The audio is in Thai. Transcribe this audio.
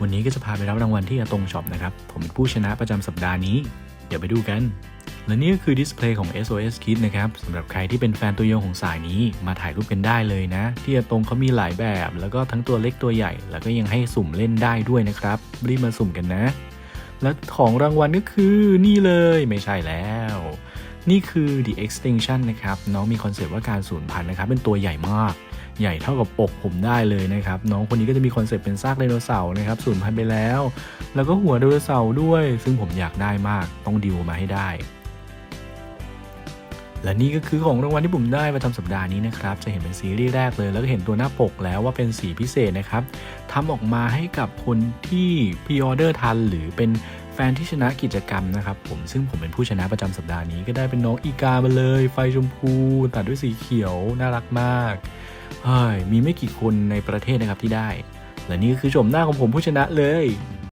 วันนี้ก็จะพาไปรับรางวัลที่อาตงช็อปนะครับ ผมเป็นผู้ชนะประจำสัปดาห์นี้ เดี๋ยวไปดูกัน และนี่ก็คือดิสเพลย์ของ SOS Kids นะครับสำหรับใครที่เป็นแฟนตัวยงของสายนี้มาถ่ายรูปกันได้เลยนะ ที่อาตงเขามีหลายแบบ แล้วก็ทั้งตัวเล็กตัวใหญ่ แล้วก็ยังให้สุ่มเล่นได้ด้วยนะครับรีบมาสุ่มกันนะ และของรางวัลก็คือนี่เลยไม่ใช่แล้วนี่คือ The Extinction นะครับ น้องมีคอนเซปต์ว่าการสูญพันธุ์นะครับ เป็นตัวใหญ่มาก ใหญ่เท่ากับอกผมได้เลยนะครับ น้องคนนี้ก็จะมีคอนเซปต์เป็นซากไดโนเสาร์นะครับสูญพันธุ์ไปแล้ว แล้วก็หัวไดโนเสาร์ด้วย ซึ่งผมอยากได้มากต้องดิวมาให้ได้ และนี่ก็คือของรางวัลที่ผมได้ประจำสัปดาห์นี้นะครับ จะเห็นเป็นซีรีส์แรกเลย แล้วก็เห็นตัวหน้าปกแล้วว่าเป็นสีพิเศษนะครับทำออกมาให้กับคนที่พรีออเดอร์ทันหรือเป็นแฟนที่ชนะกิจกรรมนะครับผมซึ่งผมเป็นผู้ชนะประจำสัปดาห์นี้ก็ได้เป็นน้องอีกามาเลย ไฟชมพู ตัดด้วยสีเขียว น่ารักมาก มีไม่กี่คนในประเทศนะครับที่ได้ และนี่ก็คือชมหน้าของผมผู้ชนะเลย